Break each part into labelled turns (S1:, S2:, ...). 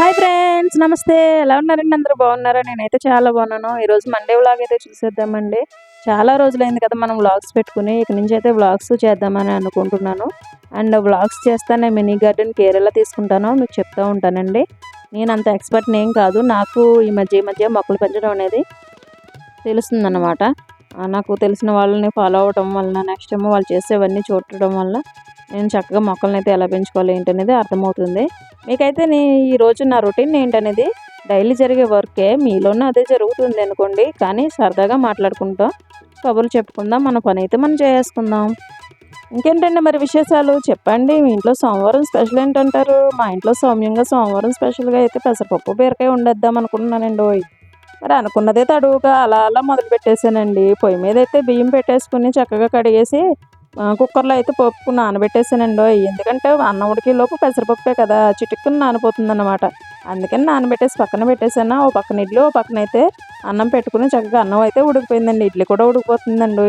S1: Hi friends నమస్తే. ఎలా ఉన్నారండి అందరూ? బాగున్నారా? నేనైతే చాలా బాగున్నాను. ఈరోజు మండే వ్లాగ్ అయితే చూసేద్దామండి. చాలా రోజులైంది కదా మనం వ్లాగ్స్ పెట్టుకుని ఇక నుంచి అయితే వ్లాగ్స్ చేద్దామని అనుకుంటున్నాను. అండ్ వ్లాగ్స్ చేస్తానే మినీ గార్డెన్ కేర్ ఎలా తీసుకుంటానో. మీకు చెప్తూ ఉంటానండి. నేను అంత ఎక్స్పర్ట్ ఏం కాదు. నాకు ఈ మధ్య ఈ మధ్య మొక్కలు పెంచడం అనేది తెలుస్తుందన్నమాట. నాకు తెలిసిన వాళ్ళని ఫాలో అవడం వలన నెక్స్ట్ ఏమో వాళ్ళు చేసేవన్నీ చూడటం వల్ల నేను చక్కగా మొక్కలను అయితే ఎలా పెంచుకోవాలి ఏంటనేది అర్థమవుతుంది. మీకైతే నీ ఈ రోజు నా రొటీన్ ఏంటనేది డైలీ జరిగే వర్కే మీలోనూ అదే జరుగుతుంది అనుకోండి. కానీ సరదాగా మాట్లాడుకుంటాం కబుర్లు చెప్పుకుందాం మన పని అయితే మనం చేసుకుందాం. ఇంకేంటండి మరి విశేషాలు? చెప్పండి. మీ ఇంట్లో సోమవారం స్పెషల్ ఏంటంటారు? మా ఇంట్లో సౌమ్యంగా సోమవారం స్పెషల్గా అయితే పెసరపప్పు బీరకాయ వండేద్దాం అనుకుంటున్నానండి ఓయ్. మరి అనుకున్నదే తడువుగా అలా అలా మొదలు పెట్టేశానండి పొయ్యి మీద అయితే బియ్యం పెట్టేసుకుని చక్కగా కడిగేసి కుక్కర్లో అయితే పప్పు నానబెట్టేసానండి ఎందుకంటే అన్నం ఉడికే లోపు పెసరపప్పే కదా చిటుక్కుని నానిపోతుంది అనమాట అందుకని నానబెట్టేసి పక్కన పెట్టేసాను ఓ పక్కన ఇడ్లీ ఓ పక్కన అయితే అన్నం పెట్టుకుని చక్కగా అన్నం అయితే ఉడికిపోయిందండి. ఇడ్లీ కూడా ఉడికిపోతుందండి.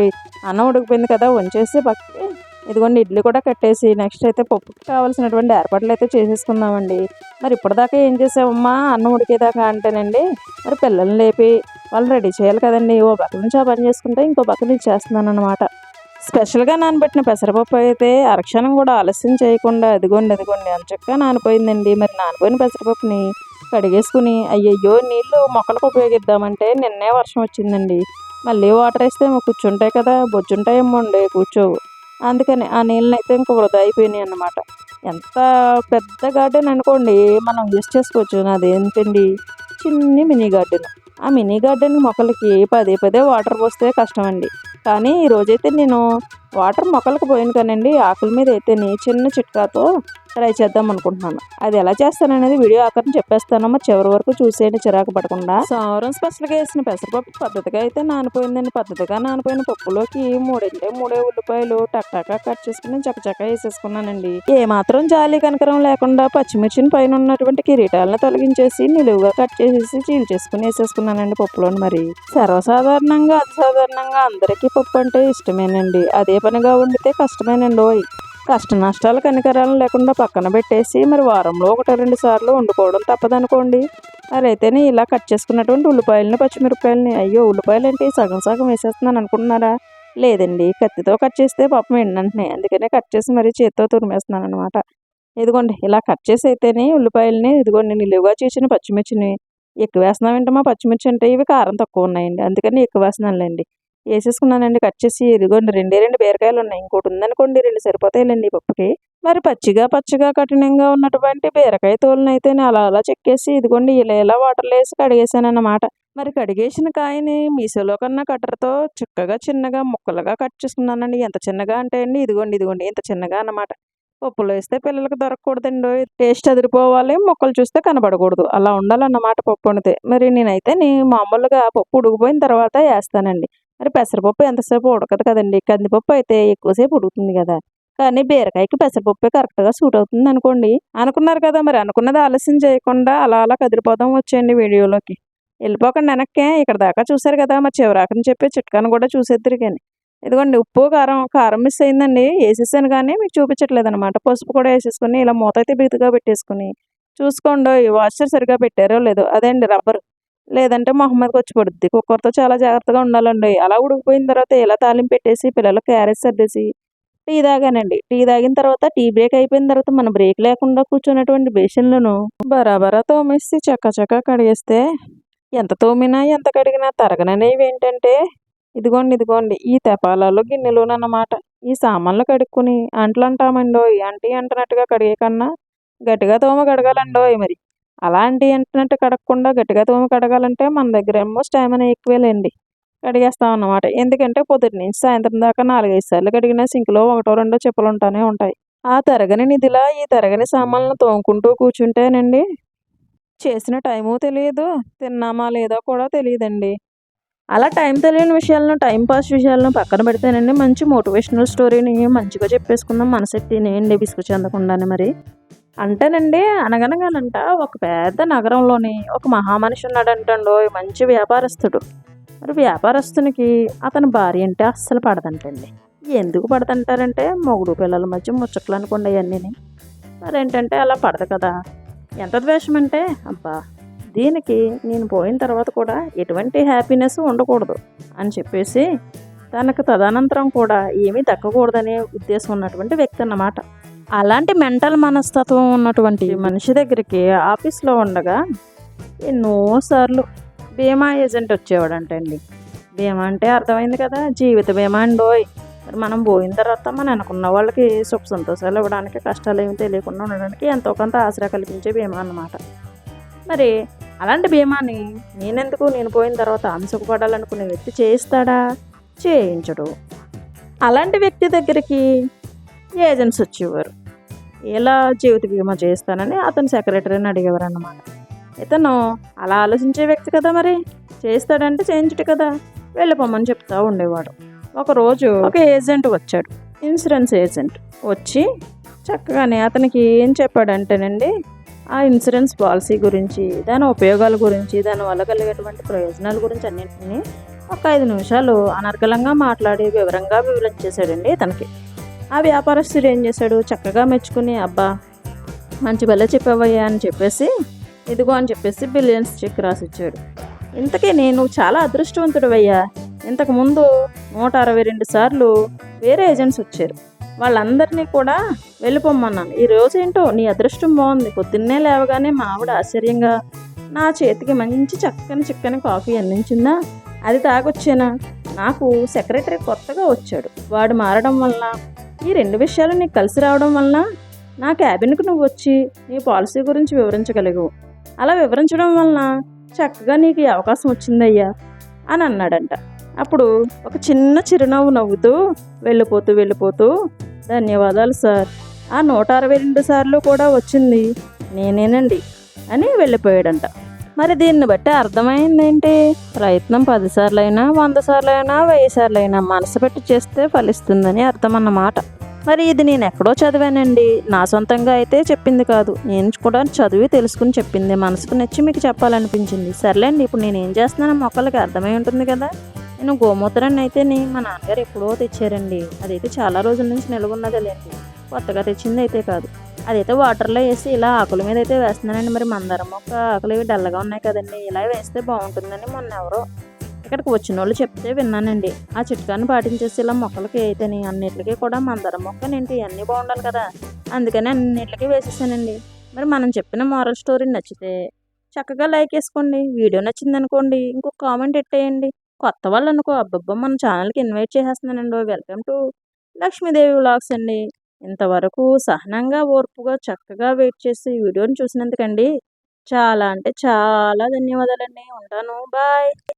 S1: అన్నం ఉడికిపోయింది కదా వంచేసి పక్కకి ఇదిగోండి ఇడ్లీ కూడా కట్టేసి నెక్స్ట్ అయితే పప్పుకి కావాల్సినటువంటి ఏర్పాట్లు అయితే చేసేసుకుందామండి. మరి ఇప్పటిదాకా ఏం చేసావమ్మా? అన్నం ఉడికేదాకా అంటేనండి మరి పిల్లల్ని లేపి వాళ్ళు రెడీ చేయాలి కదండి. ఓ పక్క నుంచి ఆ పని చేసుకుంటే ఇంకో పక్క నుంచి చేస్తున్నాను అనమాట స్పెషల్గా నానబెట్టిన పెసరపప్పు అయితే అరక్షణం కూడా ఆలస్యం చేయకుండా అదిగోండి అదిగోండి అంచక్క నానిపోయిందండి. మరి నానిపోయిన పెసరపప్పుని కడిగేసుకుని అయ్యయ్యో నీళ్ళు మొక్కలకు ఉపయోగిద్దామంటే నిన్నే వర్షం వచ్చిందండి. మళ్ళీ వాటర్ వేస్తే కూర్చుంటాయి కదా బొజ్జుంటాయేమో అండి కూర్చోవు అందుకని ఆ నీళ్ళని అయితే ఇంక వృధా అయిపోయినాయి అన్నమాట. ఎంత పెద్ద గార్డెన్ అనుకోండి మనం యూస్ చేసుకోవచ్చు. నాది ఏంటండి చిన్ని మినీ గార్డెన్. ఆ మినీ గార్డెన్ మొక్కలకి పదే పదే వాటర్ పోస్తే కష్టం అండి కానీ ఈ రోజైతే నేను వాటర్ మొక్కలకు పోయాను కానండి. ఆకుల మీద అయితే చిన్న చిట్కాతో ట్రై చేద్దాం అనుకుంటున్నాను. అది ఎలా చేస్తాను అనేది వీడియో ఆఖరిని చెప్పేస్తాను. మరి చివరి వరకు చూసేయండి చిరాకు పడకుండా. సోమవారం స్పెషల్గా వేసిన పెసరపప్పు పద్ధతిగా అయితే నానిపోయిందండి. పద్ధతిగా నానిపోయిన పప్పులోకి మూడంటే మూడే ఉల్లిపాయలు టక్టాకా కట్ చేసుకుని చకచక వేసేసుకున్నానండి. ఏ మాత్రం జాలి కనకరం లేకుండా పచ్చిమిర్చిని పైన ఉన్నటువంటి కిరీటాలను తొలగించేసి నిలువుగా కట్ చేసేసి చీల్ చేసుకుని వేసేసుకున్నానండి పప్పులోని మరి. సర్వసాధారణంగా అసాధారణంగా అందరికీ పప్పు అంటే ఇష్టమేనండి. అదే పనిగా వండితే కష్టమేనండి కష్ట నష్టాలు కనికరాలు లేకుండా పక్కన పెట్టేసి మరి వారంలో ఒకటి రెండు సార్లు వండుకోవడం తప్పదనుకోండి. మరి అయితేనే ఇలా కట్ చేసుకున్నటువంటి ఉల్లిపాయలని పచ్చిమిరపకాయలని అయ్యో ఉల్లిపాయలు అంటే సగం సగం వేసేస్తున్నాను అనుకుంటున్నారా? లేదండి కత్తితో కట్ చేస్తే పాపం ఎండంటున్నాయి అందుకనే కట్ చేసి మరి చేత్తో తురిమేస్తున్నాను అనమాట ఇదిగోండి ఇలా కట్ చేసి అయితేనే ఉల్లిపాయలని ఇదిగోండి నిలువుగా చేసిన పచ్చిమిర్చిని ఎక్కువ వేస్తున్నామంటే మా పచ్చిమిర్చి అంటే ఇవి కారం తక్కువ ఉన్నాయండి అందుకని ఎక్కువ వేస్తున్నానులేండి. వేసేసుకున్నానండి. కట్ చేసి ఇదిగోండి రెండే రెండు బీరకాయలు ఉన్నాయి. ఇంకోటి ఉందనుకోండి రెండు సరిపోతాయిలేండి ఈ పప్పుకి. మరి పచ్చిగా పచ్చిగా కఠినంగా ఉన్నటువంటి బీరకాయ తోలనైతే నేను అలా అలా చెక్కేసి ఇదిగోండి ఇలా ఇలా వాటర్లో వేసి కడిగేసాను అన్నమాట మరి కడిగేసిన కాయని మీసోలో కన్నా కట్టర్తో చక్కగా చిన్నగా ముక్కలుగా కట్ చేసుకున్నానండి. ఎంత చిన్నగా అంటే అండి ఇదిగోండి ఇదిగోండి ఇంత చిన్నగా అన్నమాట. పప్పులో వేస్తే పిల్లలకు దొరకకూడదండి. టేస్ట్ అదిరిపోవాలి మొక్కలు చూస్తే కనబడకూడదు. అలా ఉండాలన్నమాట పప్పు వండితే. మరి నేనైతే నీ మామూలుగా పప్పు ఉడికిపోయిన తర్వాత వేస్తానండి. మరి పెసరపప్పు ఎంతసేపు ఉడకదు కదండి. కందిపప్పు అయితే ఎక్కువసేపు ఉడుకుతుంది కదా. కానీ బీరకాయకి పెసరపప్పే కరెక్ట్గా సూట్ అవుతుంది అనుకోండి. అనుకున్నారు కదా మరి. అనుకున్నది ఆలస్యం చేయకుండా అలా అలా కదిలిపోదాం వచ్చేయండి వీడియోలోకి. వెళ్ళిపోకండి వెనక్కే. ఇక్కడ దాకా చూసారు కదా మరి చివరాకని చెప్పే చిట్కాను కూడా చూసేద్దరు కానీ. ఇదిగోండి ఉప్పు కారం కారం మిస్ అయిందండి. వేసేసాను కానీ మీకు చూపించట్లేదు అనమాట పసుపు కూడా వేసేసుకుని ఇలా మూత అయితే బిగుతుగా పెట్టేసుకుని చూసుకోండి. ఈ వాషర్ సరిగా పెట్టారో లేదో. అదే అండి రబ్బర్. లేదంటే మొహం మీదకి వచ్చి పడుద్ది. కుక్కర్తో చాలా జాగ్రత్తగా ఉండాలండి. అలా ఉడికిపోయిన తర్వాత ఇలా తాలింపు పెట్టేసి పిల్లలకు క్యారెట్ సర్దేసి టీ తాగానండి. టీ తాగిన తర్వాత టీ బ్రేక్ అయిపోయిన తర్వాత మన బ్రేక్ లేకుండా కూర్చున్నటువంటి బేషన్లను బరాబరా తోమేసి చక్క చక్క కడిగేస్తే ఎంత తోమినా ఎంత కడిగినా తరగననేవి ఏంటంటే ఇదిగోండి ఇదిగోండి ఈ తెపాలలో గిన్నెలోనన్నమాట. ఈ సామాన్లు కడుక్కుని అంటలు అంటామండో అంటీ అంటున్నట్టుగా కడిగే కన్నా గట్టిగా తోమ కడగాలండోయ్ మరి. అలాంటి ఏంటంటే కడగకుండా గట్టిగా తోమి కడగాలంటే మన దగ్గర ఏమో స్టామినా ఎక్కువేలేండి. కడిగేస్తాం అన్నమాట ఎందుకంటే పొద్దుటి నుంచి సాయంత్రం దాకా నాలుగైదు సార్లు కడిగిన సింక్లో ఒకటో రెండో చెప్పులు ఉంటానే ఉంటాయి. ఆ తరగని నిధిలా ఈ తరగని సామాన్లను తోముకుంటూ కూర్చుంటేనండి చేసిన టైము తెలియదు తిన్నామా లేదో కూడా తెలియదండి అలా టైం తెలియని విషయాలను టైం పాస్ విషయాలను పక్కన పెడితేనండి మంచి మోటివేషనల్ స్టోరీని మంచిగా చెప్పేసుకుందాం మనసెత్తినేయండి బిస్కు చెందకుండానే మరి. అంటేనండి అనగనగానంట. ఒక పెద్ద నగరంలోని ఒక మహామనిషి ఉన్నాడంటండో మంచి వ్యాపారస్తుడు. మరి వ్యాపారస్తునికి అతని భార్య అంటే అస్సలు పడదంటండి. ఎందుకు పడదంటారంటే మొగుడు పిల్లల మధ్య ముచ్చట్లు అనుకోండి అవన్నీ మరి ఏంటంటే అలా పడదు కదా. ఎంత ద్వేషం అంటే అబ్బా దీనికి నేను పోయిన తర్వాత కూడా ఎటువంటి హ్యాపీనెస్ ఉండకూడదు అని చెప్పేసి తనకు తదనంతరం కూడా ఏమీ దక్కకూడదనే ఉద్దేశం ఉన్నటువంటి వ్యక్తి అన్నమాట. అలాంటి మెంటల్ మనస్తత్వం ఉన్నటువంటి మనిషి దగ్గరికి ఆఫీస్లో ఉండగా ఎన్నోసార్లు బీమా ఏజెంట్ వచ్చేవాడంటండి. బీమా అంటే అర్థమైంది కదా జీవిత బీమా అండోయ్ మరి మనం పోయిన తర్వాత మనం అనుకున్న వాళ్ళకి సుఖ సంతోషాలు ఇవ్వడానికి కష్టాలు ఏమి తెలియకుండా ఉండడానికి ఎంతో కొంత ఆసరా కల్పించే బీమా అన్నమాట. మరి అలాంటి బీమాని నేనెందుకు? నేను పోయిన తర్వాత ఆమె సుఖపడాలనుకునే వ్యక్తి చేయిస్తాడా? చేయించడు. అలాంటి వ్యక్తి దగ్గరికి ఏజెంట్స్ వచ్చేవారు. ఎలా జీవిత బీమా చేస్తానని అతను సెక్రటరీని అడిగేవారన్నమాట. ఇతను అలా ఆలోచించే వ్యక్తి కదా మరి? చేస్తాడంటే చేయించడు కదా? వెళ్ళిపోమని చెప్తా ఉండేవాడు. ఒకరోజు ఒక ఏజెంట్ వచ్చాడు. ఇన్సూరెన్స్ ఏజెంట్ వచ్చి చక్కగానే అతనికి ఏం చెప్పాడంటేనండి ఆ ఇన్సూరెన్స్ పాలసీ గురించి దాని ఉపయోగాల గురించి దాని వల్ల కలిగేటువంటి ప్రయోజనాల గురించి అన్నింటినీ ఒక ఐదు నిమిషాలు అనర్గళంగా మాట్లాడి వివరంగా వివరించేశాడండి ఇతనికి. ఆ వ్యాపారస్తుడు ఏం చేశాడు? చక్కగా మెచ్చుకుని అబ్బా మంచి బల్ల చెప్పావయ్యా అని చెప్పేసి ఇదిగో అని చెప్పేసి బిలియన్స్ చెక్ రాసిచ్చాడు. ఇంతకీ నేను చాలా అదృష్టవంతుడు అయ్యా ఇంతకుముందు నూట అరవై రెండు సార్లు వేరే ఏజెంట్స్ వచ్చారు. వాళ్ళందరినీ కూడా వెళ్ళిపోమ్మన్నాను. ఈ రోజు ఏంటో నీ అదృష్టం బాగుంది. పొద్దున్నే లేవగానే మా ఆవిడ ఆశ్చర్యంగా నా చేతికి మంచి చక్కని చిక్కని కాఫీ అందించిందా? అది తాగొచ్చేనా? నాకు సెక్రటరీ కొత్తగా వచ్చాడు. వాడు మారడం వల్ల ఈ రెండు విషయాలు నీకు కలిసి రావడం వలన నా క్యాబిన్కు నువ్వు వచ్చి నీ పాలసీ గురించి వివరించగలిగావు. అలా వివరించడం వలన చక్కగా నీకు ఈ అవకాశం వచ్చిందయ్యా అని అన్నాడంట. అప్పుడు ఒక చిన్న చిరునవ్వు నవ్వుతూ వెళ్ళిపోతూ వెళ్ళిపోతూ ధన్యవాదాలు సార్. ఆ నూట అరవై రెండు సార్లు కూడా వచ్చింది నేనేనండి అని వెళ్ళిపోయాడంట. మరి దీన్ని బట్టి అర్థమైందేంటి ప్రయత్నం పదిసార్లైనా వంద సార్లైనా వెయ్యి సార్లైనా మనసు పెట్టి చేస్తే ఫలిస్తుందని అర్థం అన్నమాట మరి ఇది నేను ఎక్కడో చదివానండి. నా సొంతంగా అయితే చెప్పింది కాదు. నేను కూడా చదివి తెలుసుకుని చెప్పింది. మనసుకు నచ్చి మీకు చెప్పాలనిపించింది. సర్లేండి ఇప్పుడు నేను ఏం చేస్తున్నానో మొక్కలకి అర్థమై ఉంటుంది కదా. నేను గోమూత్రాన్ని అయితే మా నాన్నగారు ఎప్పుడో తెచ్చారండి. అదైతే చాలా రోజుల నుంచి నిల్వ ఉన్నదేలేండి కొత్తగా తెచ్చింది అయితే కాదు. అదైతే వాటర్లో వేసి ఇలా ఆకుల మీద అయితే వేస్తున్నానండి. మరి మందారం మొక్క ఆకులు ఇవి డల్లగా ఉన్నాయి కదండి. ఇలా వేస్తే బాగుంటుందని మొన్న ఎవరో ఇక్కడికి వచ్చిన వాళ్ళు చెప్తే విన్నానండి. ఆ చిట్కాన్ని పాటించేసి ఇలా మొక్కలకి అయితేని అన్నిటికీ కూడా మందారం మొక్క నింటి అన్నీ బాగుండాలి కదా. అందుకని అన్నిటికీ వేసేసానండి. మరి మనం చెప్పిన మోరల్ స్టోరీ నచ్చితే చక్కగా లైక్ వేసుకోండి. వీడియో నచ్చింది అనుకోండి ఇంకొక కామెంట్ ఎట్టేయండి. కొత్త వాళ్ళు అనుకో అబ్బబ్బా మన ఛానల్కి ఇన్వైట్ చేసేస్తున్నానండి. వెల్కమ్ టు లక్ష్మీదేవి వ్లాగ్స్ అండి. ఇంతవరకు సహనంగా ఓర్పుగా చక్కగా వెయిట్ చేసి వీడియోని చూసినందుకండి. చాలా అంటే చాలా ధన్యవాదాలండి. ఉంటాను. బాయ్.